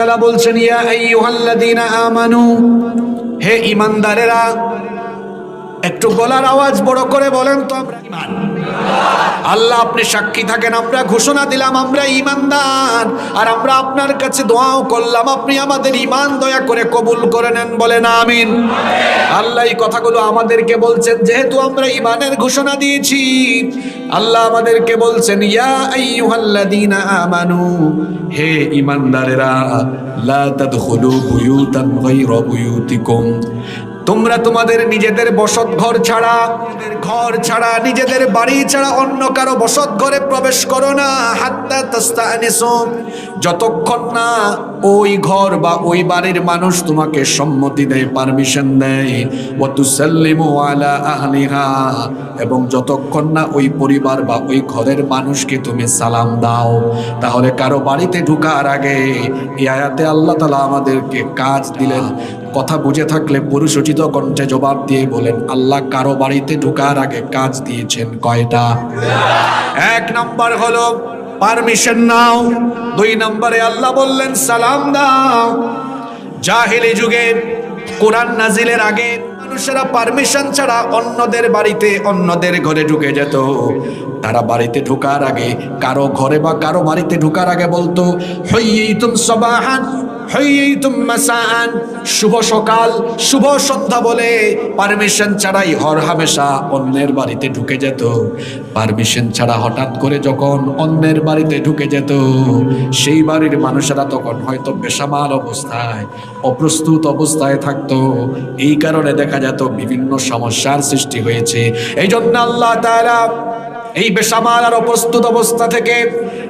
তাআলা বলছেন, ইয়া আমানু, হে ঈমানদারেরা, একটু গলার আওয়াজ বড় করে বলেন তো, আমরা ঈমান। আল্লাহ, আপনি সাক্ষী থাকেন, আমরা ঘোষণা দিলাম, আমরা ঈমানদার, আর আমরা আপনার কাছে দোয়াও করলাম, আপনি আমাদের ইমান দয়া করে কবুল করে নেন, বলেন, আমিন। আল্লাহ এই কথাগুলো আমাদেরকে বলছেন, যেহেতু আমরা ইমানের ঘোষণা দিয়েছি, আল্লাহ আমাদেরকে বলছেন, ইয়া আইয়ুহাল্লাযীনা আমানু, হে ইমানদারেরা লা তাদখুলু বুয়ুতান গায়রা বুয়ুতিকুম। তোমরা তোমাদের নিজেদের বসত ঘর ছাড়া ঘর ছাড়া, নিজেদের বাড়ি ছাড়া অন্য কারও বসত ঘরে প্রবেশ করো না। হাত্তা তাস্তানিসু যতক্ষণ না ওই ঘর বা ওই বাড়ির মানুষ তোমাকে সম্মতি দেয় পারমিশন দেয়। ওয়া তুসাল্লিমু আলা আহলিহা। এবং যতক্ষণ না ওই পরিবার বা ওই ঘরের মানুষকে তুমি সালাম দাও, তাহলে কারও বাড়িতে ঢুকার আগে এই আয়াতে আল্লাহ তালা আমাদেরকে কাজ দিলেন। কথা বুঝে থাকলে পুরুষোচিত কণ্ঠে জবাব দিয়ে বলেন, আল্লাহ কারও বাড়িতে ঢুকার আগে কাজ দিয়েছেন কয়টা? এক নাম্বার হলো, পারমিশন নাও। দুই নম্বরে, আল্লাহ বললেন, সালাম দাও। জাহেলি যুগে কোরআন নাজিলের আগে মানুষেরা পারমিশন ছাড়া অন্যদের বাড়িতে অন্যদের ঘরে ঢুকে যেত। তারা বাড়িতে ঢুকার আগে, কারও ঘরে বা কারও বাড়িতে ঢুকার আগে বলতো হইতুম সবাহান। হইতুম মাসান শুভ সকাল, শুভ সন্ধ্যা বলে পারমিশন ছাড়াই হর হামেশা অন্যের বাড়িতে ঢুকে যেত। পারমিশন ছাড়া হঠাৎ করে যখন অন্যের বাড়িতে ঢুকে যেত, সেই বাড়ির মানুষেরা তখন হয়তো বেসামাল অবস্থায়, অপ্রস্তুত অবস্থায় থাকতো। এই কারণে দেখা যেত বিভিন্ন সমস্যার সৃষ্টি হয়েছে। এই জন্য আল্লাহ তাআলা এই বেসামাল আর অপ্রস্তুত অবস্থা থেকে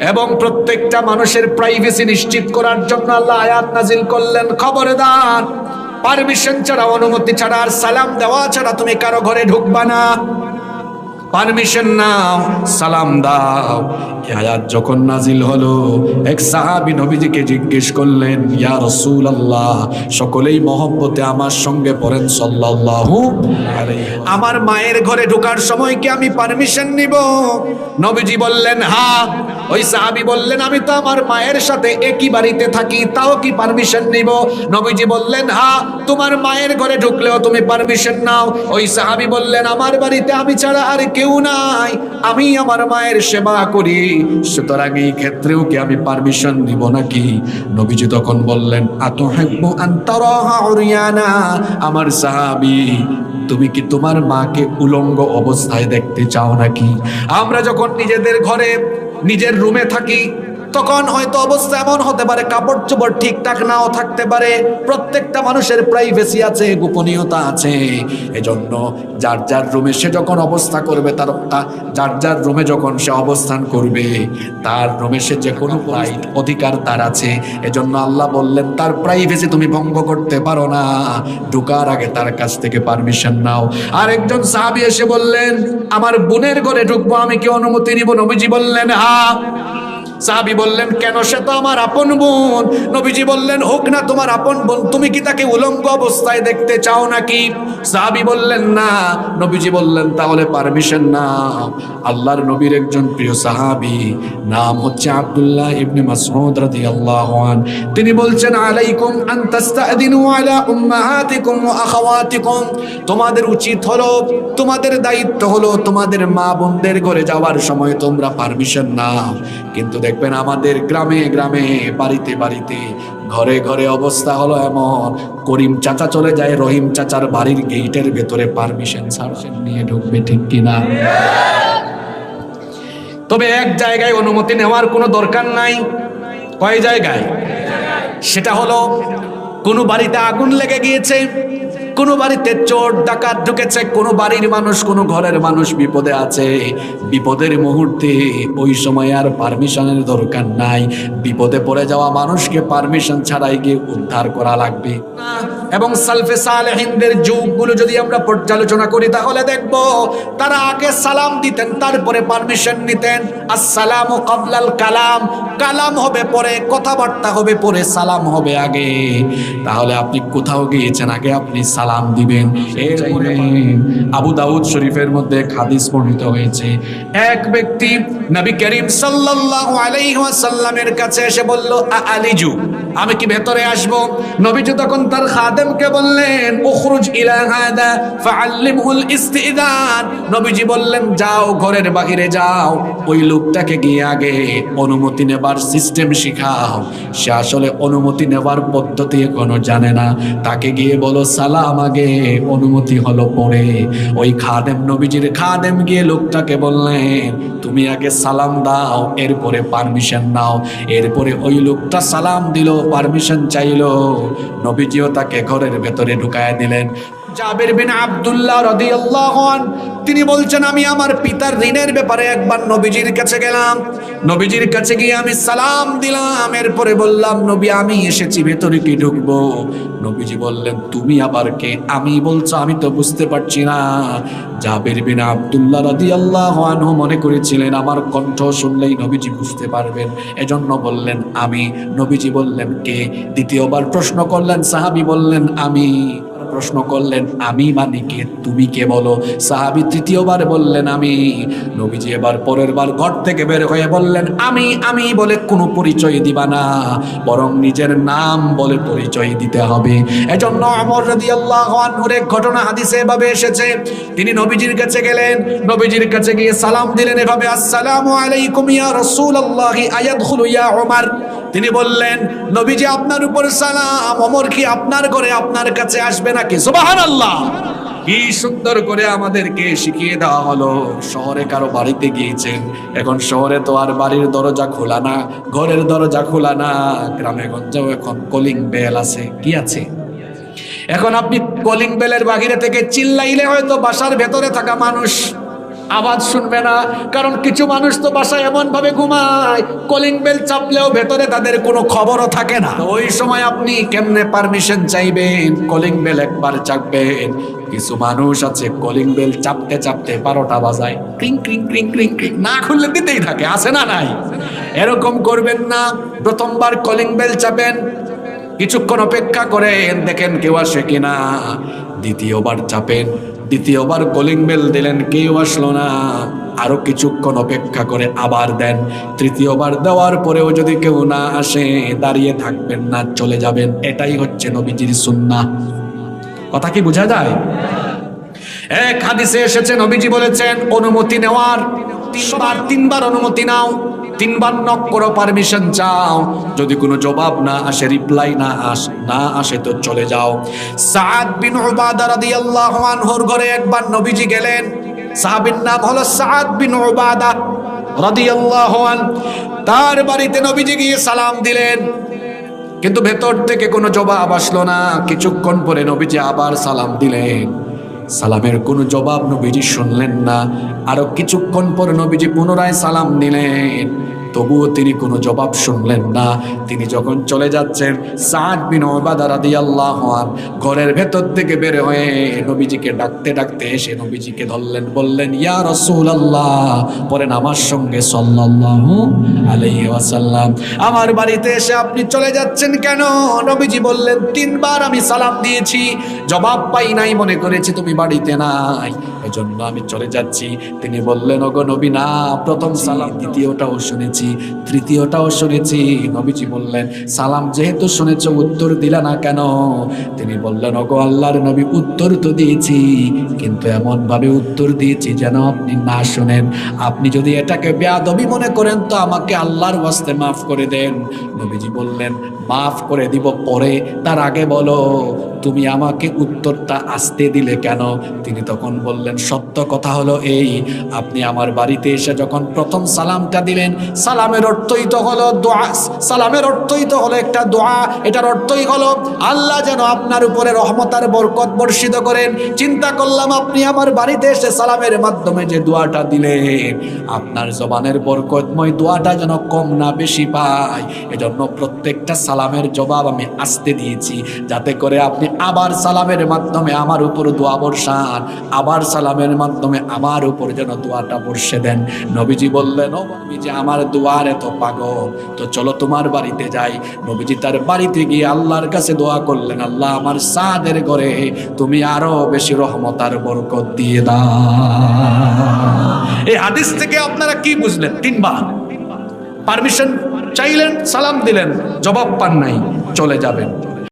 এবং প্রত্যেকটা মানুষের প্রাইভেসি নিশ্চিত করার জন্য আল্লাহ আয়াত নাজিল করলেন। খবরদার পারমিশন ছাড়া, অনুমতি ছাড়া আর সালাম দেওয়া ছাড়া তুমি কারও ঘরে ঢুকবা না। পারমিশন নাও, সালাম দাও। এই আয়াত যখন নাজিল হলো, এক সাহাবী নবীজিকে জিজ্ঞেস করলেন, ইয়া রাসূল আল্লাহ সকলেই মহব্বতে আমার সঙ্গে পড়েন সাল্লাল্লাহু আমার মায়ের ঘরে ঢোকার সময় কি আমি পারমিশন নিব? নবীজি বললেন হ্যাঁ ওই সাহাবী বললেন, আমি তো আমার মায়ের সাথে একই বাড়িতে থাকি, তাও কি পারমিশন নিব? নবীজি বললেন হ্যাঁ তোমার মায়ের ঘরে ঢুকলেও তুমি পারমিশন নাও। ওই সাহাবী বললেন, আমার বাড়িতে আমি ছাড়া আর কেউ নাই আমি আমার মায়ের সেবা করি। সুতরাং এই ক্ষেত্রেও কি আমি পারমিশন দিব নাকি? নবীজি তখন বললেন, আতহাব্বু আনতারাহা আন্তরিয়ানা আমার সাহাবি, তুমি কি তোমার মাকে উলঙ্গ অবস্থায় দেখতে চাও নাকি? আমরা যখন নিজেদের ঘরে, নিজের রুমে থাকি তখন হয়তো অবস্থা এমন হতে পারে, কাপড় চোপড় ঠিকঠাক নাও থাকতে পারে, প্রত্যেকটা মানুষের প্রাইভেসি আছে, গোপনীয়তা আছে। এজন্য যার যার রুমে সে যখন অবস্থা করবে, তার যার যার রুমে যখন সে অবস্থান করবে, তার রুমে সে যে কোনো অধিকার তার আছে। এজন্য আল্লাহ বললেন, তার প্রাইভেসি তুমি ভঙ্গ করতে পারো না। ঢুকার আগে তার কাছ থেকে পারমিশন নাও। আর একজন সাহাবি এসে বললেন, আমার বোনের ঘরে ঢুকবো, আমি কি অনুমতি নিব? নবীজি বললেন হ্যাঁ। সাহাবি বললেন, কেন সে তো আমার আপন বোন? নবীজি বললেন, হোক না, তোমার আপন বোন, তুমি কি তাকে উলঙ্গ অবস্থায় দেখতে চাও নাকি? সাহাবি বললেন, না। নবীজি বললেন, তাহলে পারমিশন না আল্লাহর নবীর একজন প্রিয় সাহাবি, নাম হচ্ছে আব্দুল্লাহ ইবনে মাসউদ রাদিয়াল্লাহু আন। তিনি বলছেন, আলাইকুম আন তাস্তাদিনু আলা উম্মাহাতিকুম ওয়া আখাওয়াতিকুম। তোমাদের উচিত হলো, তোমাদের দায়িত্ব হলো তোমাদের মা বোনদের ঘরে যাওয়ার সময় তোমরা পারমিশন নাও। কিন্তু দেখবেন আমাদের গ্রামে গ্রামে, বাড়িতে বাড়িতে ঘরে ঘরে অবস্থা হলো এমন। করিম চাচা চলে যায়, রহিম চাচার বাড়ির গেটের ভেতরে পারমিশন সারশন নিয়ে ঢুকবে ঠিক কিনা? তবে এক জায়গায় অনুমতি নেওয়ার কোনো দরকার নাই। কয় জায়গায়? সেটা হলো, কোনো বাড়িতে আগুন লেগে গিয়েছে কোনো বাড়িতে চোর, ডাকাত ঢুকেছে, কোনো বাড়ির মানুষ, কোনো ঘরের মানুষ বিপদে আছে। বিপদের মুহূর্তে ওই সময় আর পারমিশনের দরকার নাই। বিপদে পড়ে যাওয়া মানুষকে পারমিশন ছাড়াই গিয়ে উদ্ধার করা লাগবে। এবং সালফে সালেহিনদের যুগগুলো যদি আমরা পর্যালোচনা করি, তাহলে দেখব তারা আগে সালাম দিতেন, তারপরে পারমিশন নিতেন। আসসালাম কাবলাল কালাম কালাম হবে পরে, কথাবার্তা হবে পরে, সালাম হবে আগে। তাহলে আপনি কোথাও গিয়েছেন? আগে আপনি সালাম দিবেন। এরপরে আবু দাউদ শরীফের মধ্যে হাদিস বর্ণিত হয়েছে। এক ব্যক্তি নবী করিম সাল্লাল্লাহু আলাইহি ওয়াসাল্লামের কাছে এসে বলল আলিজু। আমি কি ভেতরে আসব? নবীজি তখন তার খাদেমকে বললেন, উখরুজ ইলা হাদা ফাআল্লিমহুল ইস্তিদান নবীজি বললেন, যাও, ঘরের বাহিরে যাও। ওই লোকটাকে গিয়ে আগে অনুমতি নেবার সিস্টেম শেখাও। সে আসলে অনুমতি নেবার পদ্ধতি এখনও জানে না। তাকে গিয়ে বলো, সালাম আগে, অনুমতি হলো পরে। ওই খাদেম, নবীজির খাদেম গিয়ে লোকটাকে বললেন, তুমি আগে সালাম দাও, এরপরে পারমিশন নাও। এরপরে ওই লোকটা সালাম দিল পারমিশন চাইল। নবীজিও তাকে ঘরের ভেতরে ঢুকায় দিলেন। জাবের বিন আব্দুল্লাহ রাদিয়াল্লাহু তিনি বলছেন, আমি আমার পিতার ঋণের ব্যাপারে একবার নবীজির কাছে গেলাম। নবীজির কাছে গিয়ে আমি সালাম দিলাম। এরপরে বললাম, নবী, আমি এসেছি, ভেতরে কি ঢুকবো? নবীজি বললেন, তুমি আবার কে? আমি বলছো, আমি তো বুঝতে পারছি না। জাবের বিন আব্দুল্লাহ রাদিয়াল্লাহু আনহু মনে করেছিলেন, আমার কণ্ঠ শুনলেই নবীজি বুঝতে পারবেন। এজন্য বললেন, আমি। নবীজি বললেন, কে? দ্বিতীয়বার প্রশ্ন করলেন, সাহাবী বললেন, আমি প্রশ্ন করলেন, আমি মানে কে? তুমি কে বলো? সাহাবি তৃতীয়বার বললেন, আমি। নবীজি এবার পরের বার ঘর থেকে বের হয়ে বললেন, আমি আমি বলে কোনো পরিচয় দিবা না, বরং নিজের নাম বলে পরিচয় দিতে হবে। এজন্য আমর রাদিয়াল্লাহু আনহুর এক ঘটনা হাদিসে এভাবে এসেছে। তিনি নবীজির কাছে গেলেন, নবীজির কাছে গিয়ে সালাম দিলেন এভাবে, আসসালামু আলাইকুম ইয়া রাসূলুল্লাহি, আয়াদখুলু ইয়া উমর। তিনি বললেন, নবীজি, আপনার উপর সালাম, অমর কি আপনার ঘরে আপনার কাছে আসবে নাকি? সুবহানাল্লাহ। কি সুন্দর করে আমাদেরকে শিখিয়ে দেওয়া হলো। শহরে কারও বাড়িতে গিয়েছেন, এখন শহরে তো আর বাড়ির দরজা খোলা না, ঘরের দরজা খোলা না, গ্রামে গঞ্জেও এখন কলিং বেল আছে। কি আছে? এখন আপনি কলিং বেলের বাহিরে থেকে চিল্লাইলে হয়তো বাসার ভেতরে থাকা মানুষ। আওয়াজ শুনবে না। কারণ কিছু মানুষ তো বাসায় এমন ভাবে ঘুমায় কলিং বেল চাপলেও ভেতরে তাদের কোনো খবরও থাকে না। ওই সময় আপনি কেমনে পারমিশন চাইবেন? কলিং বেল একবার চাপবেন। কিছু মানুষ আছে কলিং বেল চাপতে চাপতে বারোটা বাজায়, ক্রিং ক্রিং ক্রিং ক্রিং ক্রিং, না খুললে দিতেই থাকে, আছে না নাই? এরকম করবেন না, প্রথমবার কলিং বেল চাপেন, কিছুক্ষণ অপেক্ষা করেন, দেখেন কেউ আসে কিনা। দ্বিতীয়বার চাপেন দ্বিতীয়বার কলিং বেল দিলেন, কেউ আসলো না। আরও কিছুক্ষণ অপেক্ষা করে আবার দেন। তৃতীয়বার দেওয়ার পরেও যদি কেউ না আসে, দাঁড়িয়ে থাকবেন না, চলে যাবেন। এটাই হচ্ছে নবীজির সুন্না কথা কি বোঝা যায়? এক হাদিসে এসেছে, নবীজি বলেছেন, অনুমতি নেওয়ার তিনবার তিনবার অনুমতি নাও। তিনবার নক করো পারমিশন চাও। যদি কোনো জবাব না আসে রিপ্লাই না আস, না আসে তো চলে যাও। সাদ বিন উবাদা রাদিয়াল্লাহু আনহুর ঘরে একবার নবীজি গেলেন। সাহাবীর নাম হলো সাদ বিন উবাদা রাদিয়াল্লাহু আন। তার বাড়িতে নবীজি গিয়ে সালাম দিলেন। কিন্তু ভেতর থেকে কোনো জবাব আসলো না। কিছুক্ষণ পরে নবীজি আবার সালাম দিলেন। সালামের কোনো জবাব নবীজি শুনলেন না। আরও কিছুক্ষণ পর নবীজি পুনরায় সালাম দিলেন তবুও তিনি কোনো জবাব শুনলেন না। তিনি যখন চলে যাচ্ছেন, সাদ বিন ওবাদা রাদিয়াল্লাহু আন, ঘরের ভেতর থেকে বের হয়ে নবীজিকে ডাকতে ডাকতে এসে নবীজিকে ধরলেন, বললেন, ইয়া রাসূলুল্লাহ। পরে আমার সঙ্গে আলাইহি ওয়াসাল্লাম, আমার বাড়িতে এসে আপনি চলে যাচ্ছেন কেন? নবীজি বললেন, তিনবার আমি সালাম দিয়েছি, জবাব পাই নাই, মনে করেছি তুমি বাড়িতে নাই। এজন্য আমি চলে যাচ্ছি। তিনি বললেন ওগো নবী না প্রথম সালাম দ্বিতীয়টাও শুনেছি তৃতীয়টাও শুনেছি। নবীজি বললেন সালাম যেহেতু শুনেছ উত্তর দিলা না কেন? তিনি বললেন ওগো আল্লাহর নবী উত্তর তো দিয়েছি কিন্তু এমন ভাবে উত্তর দিয়েছি যেন আপনি না শুনেন। আপনি যদি এটাকে বেয়াদবি মনে করেন তো আমাকে আল্লাহর ওয়াস্তে মাফ করে দেন। নবীজি বললেন মাফ করে দিব পরে তার আগে বলো তুমি আমাকে উত্তরটা আসতে দিলে কেন? তিনি তখন বললেন সত্য কথা হলো এই, আপনি আমার বাড়িতে এসে যখন প্রথম সালামটা দিলেন, সালামের অর্থই তো হলো দোয়া, সালামের অর্থই তো হলো একটা দোয়া, এটার অর্থই হলো আল্লাহ যেন আপনার উপরে রহমতার বরকত বর্ষিত করেন। চিন্তা করলাম আপনি আমার বাড়িতে এসে সালামের মাধ্যমে যে দোয়াটা দিলেন, আপনার জবানের বরকতময় দোয়াটা যেন কম না বেশি পায়। এজন্য প্রত্যেকটা সালামের জবাব আমি আসতে দিয়েছি, যাতে করে আপনি আবার সালামের মাধ্যমে আমার উপর দোয়া বর্ষান, আবার সালামের মাধ্যমে আমার উপর যেন দোয়াটা বর্ষে দেন। নবীজি বললেন, ও নবীজি, আমার দোয়ার এত পাগল। তো চলো তোমার বাড়িতে যাই। নবীজি তার বাড়িতে গিয়ে আল্লাহর কাছে দোয়া করলেন, আল্লাহ, আমার সাদের ঘরে তুমি আরও বেশি রহমত আর বরকত দিয়ে দাও। এই হাদিস থেকে আপনারা কি বুঝলেন? তিনবার। পারমিশন চাইলেন, সালাম দিলেন, জবাব পান নাই, চলে যাবেন।